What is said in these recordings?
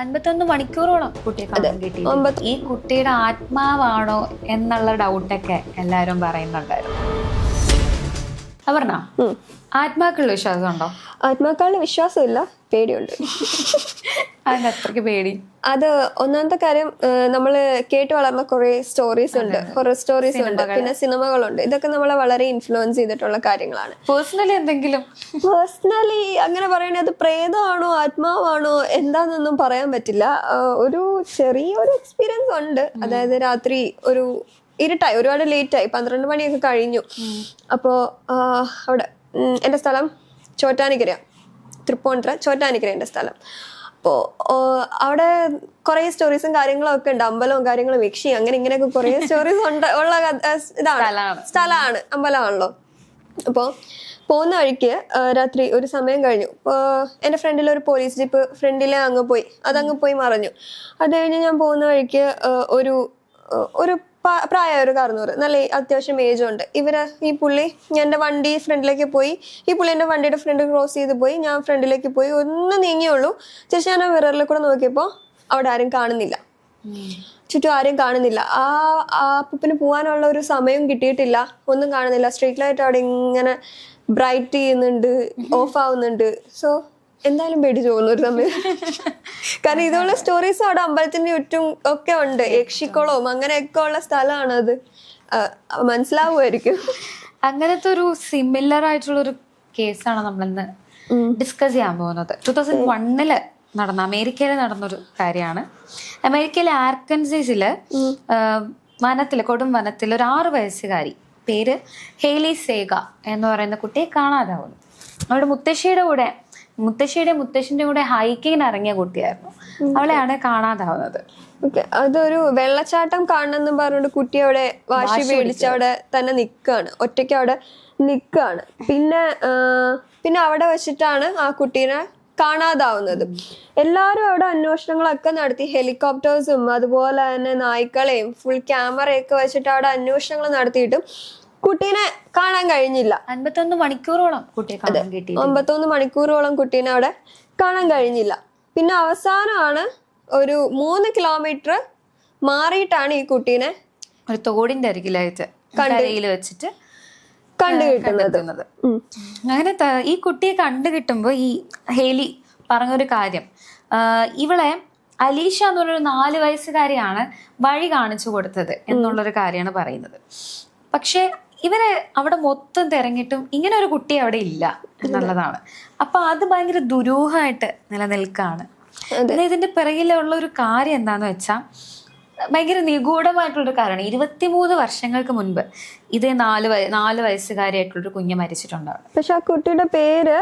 അൻപത്തൊന്ന് മണിക്കൂറോളം കുട്ടിയെ കാണാൻ കിട്ടി ഈ കുട്ടിയുടെ ആത്മാവാണോ എന്നുള്ള ഡൗട്ടൊക്കെ എല്ലാവരും പറയുന്നുണ്ടായിരുന്നു. അപർണ ഉം. ആത്മാക്കളുടെ വിശ്വാസം ഉണ്ടോ വിശ്വാസമില്ല പേടിയുണ്ട്. അത്രയ്ക്ക് പേടി? അത് ഒന്നാമത്തെ കാര്യം നമ്മൾ കേട്ട് വളർന്ന കുറെ സ്റ്റോറീസ് ഉണ്ട്. ഹൊറർ സ്റ്റോറീസ് ഉണ്ട്. പിന്നെ സിനിമകളുണ്ട്. ഇതൊക്കെ നമ്മളെ വളരെ ഇൻഫ്ലുവൻസ് ചെയ്തിട്ടുള്ള കാര്യങ്ങളാണ്. പേഴ്സണലി എന്തെങ്കിലും? പേഴ്സണലി അങ്ങനെ പറയണത് അത് പ്രേതമാണോ ആത്മാവാണോ എന്താണെന്നൊന്നും പറയാൻ പറ്റില്ല. ഒരു ചെറിയൊരു എക്സ്പീരിയൻസ് ഉണ്ട്. അതായത് രാത്രി ഒരു ഇരുട്ടായി ഒരുപാട് ലേറ്റ് ആയി പന്ത്രണ്ട് മണിയൊക്കെ കഴിഞ്ഞു. അപ്പോൾ അവിടെ എന്റെ സ്ഥലം ചോറ്റാനിക്കര തൃപ്പൂണിത്തുറ ചോറ്റാനിക്കര എന്റെ സ്ഥലം അപ്പോൾ അവിടെ കുറേ സ്റ്റോറീസും കാര്യങ്ങളും ഒക്കെ ഉണ്ട്. അമ്പലവും കാര്യങ്ങളും യക്ഷി അങ്ങനെ ഇങ്ങനെയൊക്കെ കുറേ സ്റ്റോറീസ് ഉണ്ട്. ഉള്ള ഇതാണ്. സ്ഥലമാണ്. അമ്പലമാണല്ലോ. അപ്പോൾ പോകുന്ന വഴിക്ക് രാത്രി ഒരു സമയം കഴിഞ്ഞു. ഇപ്പോൾ എന്റെ ഫ്രണ്ടിൽ ഒരു പോലീസ് ജീപ്പ് ഫ്രണ്ടിലെ അങ്ങ് പോയി. അതങ്ങ് പോയി മറഞ്ഞു. അത് കഴിഞ്ഞ് ഞാൻ പോകുന്ന വഴിക്ക് ഒരു ഒരു പ്രായമായ ഒരു കാർന്നൂറ്. നല്ല അത്യാവശ്യം ഏജും ഉണ്ട്. ഇവർ ഈ പുള്ളി എന്റെ വണ്ടി ഫ്രണ്ടിലേക്ക് പോയി ഈ പുള്ളി എന്റെ വണ്ടിയുടെ ഫ്രണ്ട് ക്രോസ് ചെയ്ത് പോയി ഞാൻ ഫ്രണ്ടിലേക്ക് പോയി ഒന്ന് നീങ്ങിയുള്ളൂ. ചേച്ചി ഞാൻ ആ മിററിൽ കൂടെ നോക്കിയപ്പോൾ അവിടെ ആരും കാണുന്നില്ല. ചുറ്റും ആരും കാണുന്നില്ല. ആ ആ അപ്പൂപ്പിന് പോകാനുള്ള ഒരു സമയം കിട്ടിയിട്ടില്ല. ഒന്നും കാണുന്നില്ല. സ്ട്രീറ്റ് ലൈറ്റ് അവിടെ ഇങ്ങനെ ബ്രൈറ്റ് ചെയ്യുന്നുണ്ട് ഓഫ് ആവുന്നുണ്ട്. സോ എന്തായാലും പേടിച്ചു പോകുന്നു ഒരു തമ്മിൽ. കാരണം ഇതുള്ള സ്റ്റോറീസ് അവിടെ അമ്പലത്തിന്റെ ചുറ്റും ഒക്കെ ഉണ്ട്. യക്ഷിക്കുളവും അങ്ങനെയൊക്കെ ഉള്ള സ്ഥലമാണ് അത് മനസ്സിലാവുമായിരിക്കും. അങ്ങനത്തെ ഒരു സിമിലർ ആയിട്ടുള്ള ഒരു കേസാണ് നമ്മളിന്ന് ഡിസ്കസ് ചെയ്യാൻ പോകുന്നത്. ടൂ തൗസൻഡ് വണ്ണിൽ നടന്ന അമേരിക്കയിൽ നടന്നൊരു കാര്യമാണ്. അമേരിക്കയിലെ ആർക്കൻസീസിൽ വനത്തിൽ കൊടും വനത്തിൽ ഒരു ആറ് വയസ്സുകാരി. പേര് ഹേലി സേഗ എന്ന് പറയുന്ന കുട്ടിയെ കാണാതാവുന്നു. അവരുടെ മുത്തശ്ശിയുടെ കൂടെ മുത്തശ്ശിയുടെ മുത്തശ്ശിന്റെ കൂടെ ഹൈക്കിങ്ങിന് ഇറങ്ങിയ കുട്ടിയായിരുന്നു. അവളെ അവളെയാണ് കാണാതാവുന്നത്. അതൊരു വെള്ളച്ചാട്ടം കാണണമെന്നും പറഞ്ഞുകൊണ്ട് കുട്ടി അവിടെ വാശി പേടിച്ച് അവിടെ തന്നെ നിൽക്കുകയാണ് ഒറ്റയ്ക്ക് അവിടെ നിൽക്കുകയാണ് പിന്നെ പിന്നെ അവിടെ വെച്ചിട്ടാണ് ആ കുട്ടീനെ കാണാതാവുന്നത്. എല്ലാവരും അവിടെ അന്വേഷണങ്ങളൊക്കെ നടത്തി. ഹെലികോപ്റ്റേഴ്സും അതുപോലെ തന്നെ നായ്ക്കളെയും ഫുൾ ക്യാമറയൊക്കെ വെച്ചിട്ട് അവിടെ അന്വേഷണങ്ങൾ നടത്തിയിട്ടും കുട്ടീനെ കാണാൻ കഴിഞ്ഞില്ല. അൻപത്തൊന്ന് മണിക്കൂറോളം കുട്ടിയെ കാണാൻ കിട്ടി ഒമ്പത്തൊന്ന് മണിക്കൂറോളം കുട്ടീനെ അവിടെ കാണാൻ കഴിഞ്ഞില്ല. പിന്നെ അവസാനമാണ് ഒരു മൂന്ന് കിലോമീറ്റർ മാറിയിട്ടാണ് ഈ കുട്ടീനെ ഒരു തോടിന്റെ അരികിലായിട്ട് കണ്ടയിൽ വെച്ചിട്ട് കണ്ടു കിട്ടുന്നത്. അങ്ങനെ ഈ കുട്ടിയെ കണ്ടു കിട്ടുമ്പോൾ ഈ ഹേലി പറഞ്ഞൊരു കാര്യം ഇവളെ അലീഷ എന്ന് പറഞ്ഞൊരു നാല് വയസ്സുകാരിയാണ് വഴി കാണിച്ചു കൊടുത്തത് എന്നുള്ളൊരു കാര്യമാണ് പറയുന്നത്. പക്ഷെ ഇവരെ അവിടെ മൊത്തം തിരഞ്ഞിട്ടും ഇങ്ങനെ ഒരു കുട്ടി അവിടെ ഇല്ല എന്നുള്ളതാണ്. അപ്പൊ അത് ഭയങ്കര ദുരൂഹമായിട്ട് നിലനിൽക്കാണ്. പിന്നെ ഇതിന്റെ പിറകിലുള്ള ഒരു കാര്യം എന്താന്ന് വെച്ചാൽ ഭയങ്കര നിഗൂഢമായിട്ടുള്ളൊരു കാര്യമാണ് ഇരുപത്തിമൂന്ന് വർഷങ്ങൾക്ക് മുൻപ് ഇതേ നാല് വയ നാല് വയസ്സുകാരിയായിട്ടുള്ളൊരു കുഞ്ഞ് മരിച്ചിട്ടുണ്ടാവും. പക്ഷെ ആ കുട്ടിയുടെ പേര്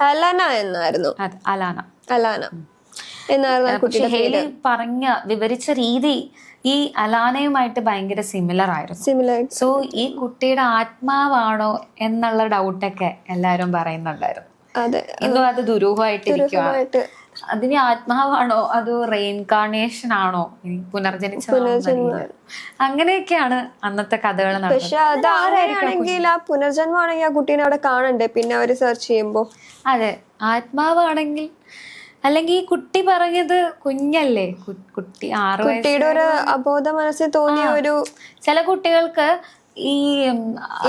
അലാന എന്നായിരുന്നു. അതെ അലാന. അലാന. എന്നായിരുന്നു പറഞ്ഞ വിവരിച്ച രീതി ഈ അലാനയുമായിട്ട് ഭയങ്കര സിമിലർ ആയിരുന്നു. സിമിലർ സോ ഈ കുട്ടിയുടെ ആത്മാവാണോ എന്നുള്ള ഡൗട്ടൊക്കെ എല്ലാരും പറയുന്നുണ്ടായിരുന്നു. അതെ. ഇന്നും അത് ദുരൂഹമായിട്ടിരിക്കുവായിട്ട് അതിന് ആത്മാവാണോ? അതോ റെയിൻകാർണേഷൻ ആണോ? പുനർജനിച്ച അങ്ങനെയൊക്കെയാണ് അന്നത്തെ കഥകൾ പക്ഷെ അത് ആരാണെങ്കിൽ ആ പുനർജന്മമാണെങ്കിൽ ആ കുട്ടീനെ അവിടെ കാണണ്ടേ? പിന്നെ അവർ സെർച്ച് ചെയ്യുമ്പോ. അതെ. ആത്മാവാണെങ്കിൽ അല്ലെങ്കിൽ ഈ കുട്ടി പറഞ്ഞത് കുഞ്ഞല്ലേ? കുട്ടി ആറ് കുട്ടിയുടെ ഒരു അബോധ മനസ്സിൽ തോന്നിയ ഒരു ചില കുട്ടികൾക്ക് ഈ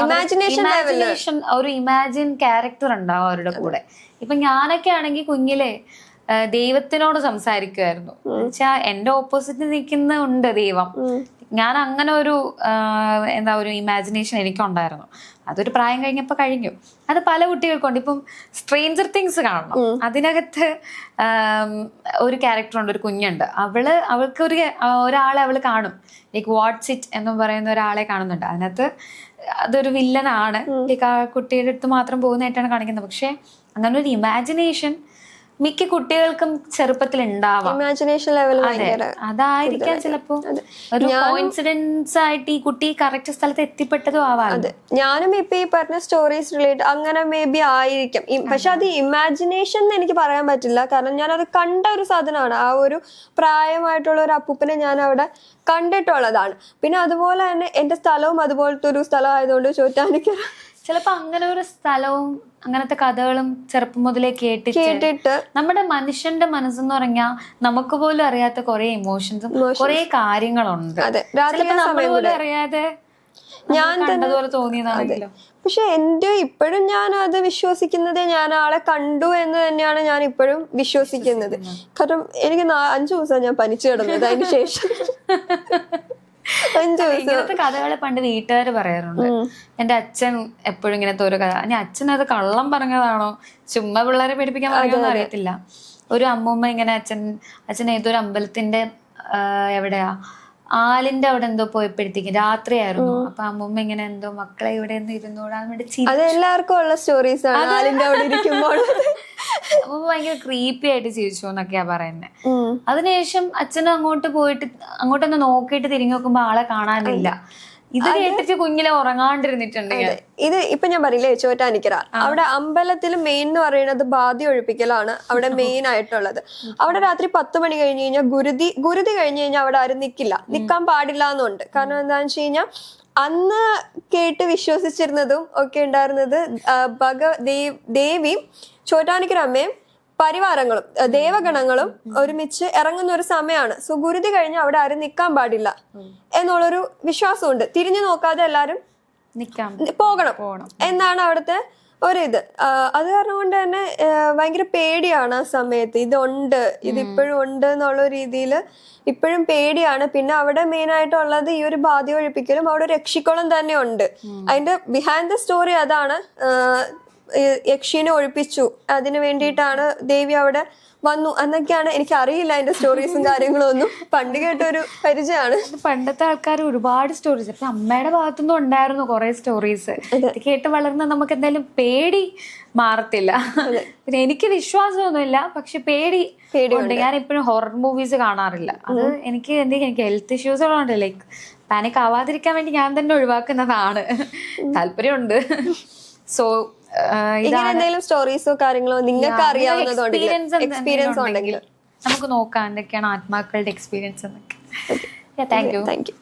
ഇമാജിനേഷൻ ഇമാജിനേഷൻ ഒരു ഇമാജിൻ ക്യാരക്ടർ ഉണ്ടാവും അവരുടെ കൂടെ. ഇപ്പൊ ഞാനൊക്കെ ആണെങ്കിൽ കുഞ്ഞിലെ ദൈവത്തിനോട് സംസാരിക്കുമായിരുന്നു എന്നുവെച്ചാ എന്റെ ഓപ്പോസിറ്റ് നിൽക്കുന്ന ഉണ്ട് ദൈവം. ഞാൻ അങ്ങനെ ഒരു എന്താ ഒരു ഇമാജിനേഷൻ എനിക്കുണ്ടായിരുന്നു. അതൊരു പ്രായം കഴിഞ്ഞപ്പോൾ കഴിഞ്ഞു. അത് പല കുട്ടികൾക്കുണ്ട്. ഇപ്പം സ്ട്രേഞ്ചർ തിങ്സ് കാണണം. അതിനകത്ത് ഒരു ക്യാരക്ടർ ഉണ്ട് ഒരു കുഞ്ഞുണ്ട്. അവൾ അവൾക്ക് ഒരു ഒരാളെ അവൾ കാണും. ലൈക്ക് വാട്ട്സ് ഇറ്റ് എന്ന് പറയുന്ന ഒരാളെ കാണുന്നുണ്ട്. അതിനകത്ത് അതൊരു വില്ലനാണ് ലൈക്ക് ആ കുട്ടിയുടെ അടുത്ത് മാത്രം പോകുന്നതായിട്ടാണ് കാണിക്കുന്നത്. പക്ഷേ അങ്ങനെ ഒരു ഇമാജിനേഷൻ മിക്ക കുട്ടികൾക്കും ചെറുപ്പത്തിൽ ഉണ്ടാവാം ഇമാജിനേഷൻ ലെവൽ അതായിരിക്കാം ചിലപ്പോ. ഒരു കോയിൻസിഡൻസ് ആയിട്ട് ഈ കുട്ടി കറക്റ്റ് സ്ഥലത്ത് എത്തിപ്പെട്ടതും ആവാം അതെ. ഞാനും ഇപ്പൊ ഈ പറഞ്ഞ സ്റ്റോറീസ് റിലേറ്റ് അങ്ങനെ മേ ബി ആയിരിക്കും പക്ഷെ അത്. ഇമാജിനേഷൻ എന്ന് എനിക്ക് പറയാൻ പറ്റില്ല. കാരണം ഞാൻ അത് കണ്ട ഒരു സാധനമാണ്. ആ ഒരു പ്രായമായിട്ടുള്ള ഒരു അപ്പൂപ്പനെ ഞാൻ അവിടെ കണ്ടിട്ടുള്ളതാണ്. പിന്നെ അതുപോലെ തന്നെ എന്റെ സ്ഥലവും അതുപോലത്തെ ഒരു സ്ഥലം ആയതുകൊണ്ട് ചോറ്റാനിക്കര ചിലപ്പോ അങ്ങനെ ഒരു സ്ഥലവും അങ്ങനത്തെ കഥകളും ചെറുപ്പം മുതലേ കേട്ടിട്ട് കേട്ടിട്ട് നമ്മുടെ മനുഷ്യന്റെ മനസ്സെന്ന് പറഞ്ഞാൽ നമുക്ക് പോലും അറിയാത്ത കുറെ ഇമോഷൻസും കുറെ കാര്യങ്ങളുണ്ട്. അതെ. രാത്രി ചിലപ്പോ നമ്മൾ പോലും അറിയാതെ ഞാൻ കണ്ടതുപോലെ തോന്നിയതാണെങ്കിലോ പക്ഷെ എന്റെ ഇപ്പോഴും ഞാൻ അത് വിശ്വസിക്കുന്നത് ഞാൻ ആളെ കണ്ടു എന്ന് തന്നെയാണ് ഞാൻ ഇപ്പോഴും വിശ്വസിക്കുന്നത്. കാരണം എനിക്ക് അഞ്ചു ദിവസം ഞാൻ പനിച്ചു കിടന്നത്. അതിന് ശേഷം ഇങ്ങനത്തെ കഥകൾ പണ്ട് വീട്ടുകാർ പറയാറുണ്ട്. എന്റെ അച്ഛൻ എപ്പോഴും ഇങ്ങനത്തെ ഒരു കഥ. ഇനി അച്ഛൻ അത് കള്ളം പറഞ്ഞതാണോ? ചുമ്മാ പിള്ളേരെ പേടിപ്പിക്കാൻ പറഞ്ഞോന്ന് അറിയത്തില്ല. ഒരു അമ്മൂമ്മ ഇങ്ങനെ അച്ഛൻ അച്ഛൻ ഏതൊരു അമ്പലത്തിന്റെ എവിടെയാ? ആലിന്റെ അവിടെ എന്തോ പോയപ്പോഴത്തേക്കും രാത്രിയായിരുന്നു. അപ്പൊ അമ്മൂമ്മ ഇങ്ങനെ എന്തോ മക്കളെ ഇവിടെ നിന്ന് ഇരുന്നോടാൻ വേണ്ടി ചി അത് എല്ലാവർക്കും ഉള്ള സ്റ്റോറീസ് ആണ്. ആലിന്റെ അവിടെ ഇരിക്കുമ്പോൾ. ഭയങ്കര ക്രീപ്പി ആയിട്ട് ചിരിച്ചു എന്നൊക്കെയാ പറയുന്നത്. അതിനുശേഷം അച്ഛനും അങ്ങോട്ട് പോയിട്ട് അങ്ങോട്ടൊന്ന് നോക്കിയിട്ട് തിരിഞ്ഞു നോക്കുമ്പോ ആളെ കാണാനില്ല. ഇത് കേട്ടിട്ട് കുഞ്ഞിലെ ഉറങ്ങാണ്ടിരുന്നിട്ടുണ്ട് ഇത് ഇപ്പൊ ഞാൻ പറയില്ലേ ചോറ്റാനിക്കര. അവിടെ അമ്പലത്തിൽ മെയിൻ എന്ന് പറയുന്നത് ബാധി ഒഴിപ്പിക്കലാണ് അവിടെ മെയിൻ ആയിട്ടുള്ളത്. അവിടെ രാത്രി പത്ത് മണി കഴിഞ്ഞ് കഴിഞ്ഞാൽ ഗുരുതി ഗുരുതി കഴിഞ്ഞ് കഴിഞ്ഞാൽ അവിടെ ആരും നിക്കില്ല. നിക്കാൻ പാടില്ല എന്നുണ്ട് കാരണം എന്താണെന്ന് വെച്ച് കഴിഞ്ഞാൽ അന്ന് കേട്ട് വിശ്വസിച്ചിരുന്നതും ഒക്കെ ഉണ്ടായിരുന്നത് ഭഗവ ഭഗ ദേവ് ദേവിയും ചോറ്റാനിക്കര അമ്മയും പരിവാരങ്ങളും ദേവഗണങ്ങളും ഒരുമിച്ച് ഇറങ്ങുന്ന ഒരു സമയമാണ് സോ ഗുരുതി കഴിഞ്ഞ് അവിടെ ആരും നിൽക്കാൻ പാടില്ല എന്നുള്ളൊരു വിശ്വാസമുണ്ട്. തിരിഞ്ഞു നോക്കാതെ എല്ലാരും പോകണം. എന്നാണ് അവിടുത്തെ ഒരിത്. ഇത് അത് കാരണം കൊണ്ട് തന്നെ ഭയങ്കര പേടിയാണ് ആ സമയത്ത്. ഇതുണ്ട് ഇത് ഇപ്പോഴും ഉണ്ട് എന്നുള്ള രീതിയിൽ ഇപ്പോഴും പേടിയാണ്. പിന്നെ അവിടെ മെയിൻ ആയിട്ടുള്ളത് ഈ ഒരു ബാധ ഒഴിപ്പിക്കലും അവിടെ രക്ഷിക്കോളം തന്നെ ഉണ്ട്. അതിന്റെ ബിഹൈൻഡ് ദ സ്റ്റോറി അതാണ് യക്ഷീനെ ഒഴിപ്പിച്ചു. അതിനു വേണ്ടിയിട്ടാണ് ദേവി അവിടെ വന്നു. എന്നൊക്കെയാണ് എനിക്ക് അറിയില്ല അതിന്റെ സ്റ്റോറീസും കാര്യങ്ങളും ഒന്നും. പണ്ട് കേട്ട ഒരു പരിചയമാണ് പണ്ടത്തെ ആൾക്കാർ ഒരുപാട് സ്റ്റോറീസ് അപ്പൊ അമ്മയുടെ ഭാഗത്തുനിന്നും ഉണ്ടായിരുന്നു കുറെ സ്റ്റോറീസ് കേട്ട് വളർന്ന നമുക്ക് എന്തായാലും പേടി മാറത്തില്ല. പിന്നെ എനിക്ക് വിശ്വാസമൊന്നുമില്ല. പക്ഷെ പേടി ഉണ്ട്. ഞാൻ എപ്പോഴും ഹൊറർ മൂവീസ് കാണാറില്ല. അത് എനിക്ക് എന്തെങ്കിലും എനിക്ക് ഹെൽത്ത് ഇഷ്യൂസ് ഉള്ളതുകൊണ്ട് ലൈക്ക് പാനിക് ആവാതിരിക്കാൻ വേണ്ടി ഞാൻ തന്നെ ഒഴിവാക്കുന്നതാണ്. താല്പര്യമുണ്ട്. സോ ഇങ്ങനെ എന്തെങ്കിലും സ്റ്റോറീസോ കാര്യങ്ങളോ നിങ്ങൾക്ക് അറിയാവുന്നതുണ്ടെങ്കിൽ എക്സ്പീരിയൻസ് ഉണ്ടെങ്കിൽ നമുക്ക് നോക്കാം എന്തൊക്കെയാണ് ആത്മാക്കളുടെ എക്സ്പീരിയൻസ് എന്നൊക്കെ. Thank you thank you